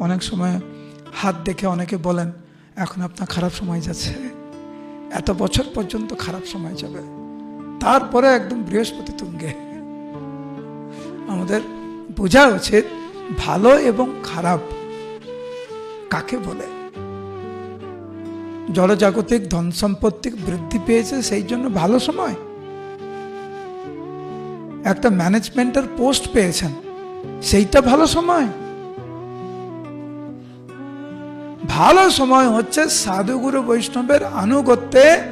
অনেক সময় হাত দেখে অনেকে বলেন, এখন আপনার খারাপ সময় যাচ্ছে। এত বছর পর্যন্ত খারাপ সময় যাবে। তারপরে একদম বৃহস্পতি তুঙ্গে। আমাদের বোঝা উচিত ভালো এবং খারাপ কাকে বলে। জলজাগতিক ধন সম্পত্তি বৃদ্ধি পেয়েছে, সেই জন্য ভালো সময়। একটা ম্যানেজমেন্টের পোস্ট পেয়েছেন, সেইটা ভালো সময়। ভালো সময় হচ্ছে সাধুগুরু বৈষ্ণবের আনুগত্যে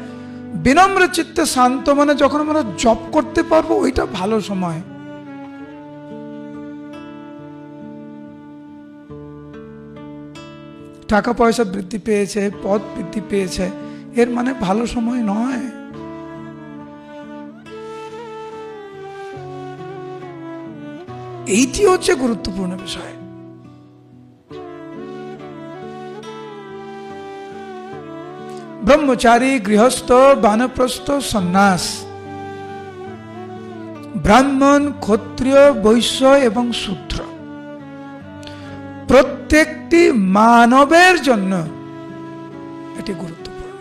বিনম্র চিত্তে শান্ত মানে যখন আমরা জপ করতে পারব, ওইটা ভালো সময়। টাকা পয়সা বৃদ্ধি পেয়েছে, পদ বৃদ্ধি পেয়েছে, এর মানে ভালো সময় নয়। এইটি হচ্ছে গুরুত্বপূর্ণ বিষয়। ব্রহ্মচারী, গৃহস্থ, বানপ্রস্থ, সন্ন্যাস। ব্রাহ্মণ, ক্ষত্রিয়, বৈশ্য এবং শূদ্র। প্রত্যেকটি মানবের জন্য এটি গুরুত্বপূর্ণ।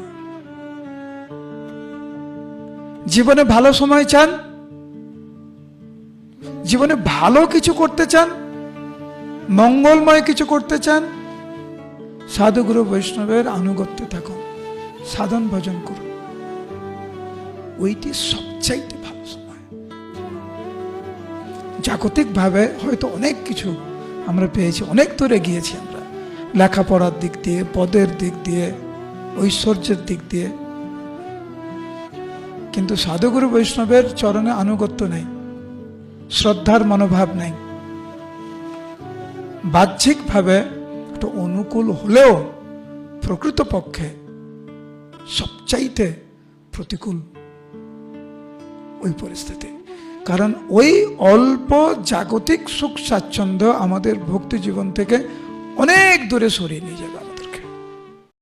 জীবনে ভালো সময় চান? জীবনে ভালো কিছু করতে চান? মঙ্গলময় কিছু করতে চান? সাধুগুরু বৈষ্ণবের আনুগত্য থাকুন। সাধন ভজন করুন। ওইটি সবচাইতে ভালো সময়। জাগতিকভাবে হয়তো অনেক কিছু আমরা পেয়েছি, অনেক দূরে গিয়েছি আমরা। লেখাপড়ার দিক দিয়ে, পদের দিক দিয়ে, ঐশ্বর্যের দিক দিয়ে। কিন্তু সাধুগুরু বৈষ্ণবের চরণে আনুগত্য নেই, শ্রদ্ধার মনোভাব নেই। বাহ্যিকভাবে একটু অনুকূল হলেও প্রকৃতপক্ষে সবচাইতে প্রতিকূল ওই পরিস্থিতি। কারণ ওই অল্প জাগতিক সুখ স্বাচ্ছন্দ্য আমাদের ভক্তি জীবন থেকে অনেক দূরে সরিয়ে নিয়ে যাবে।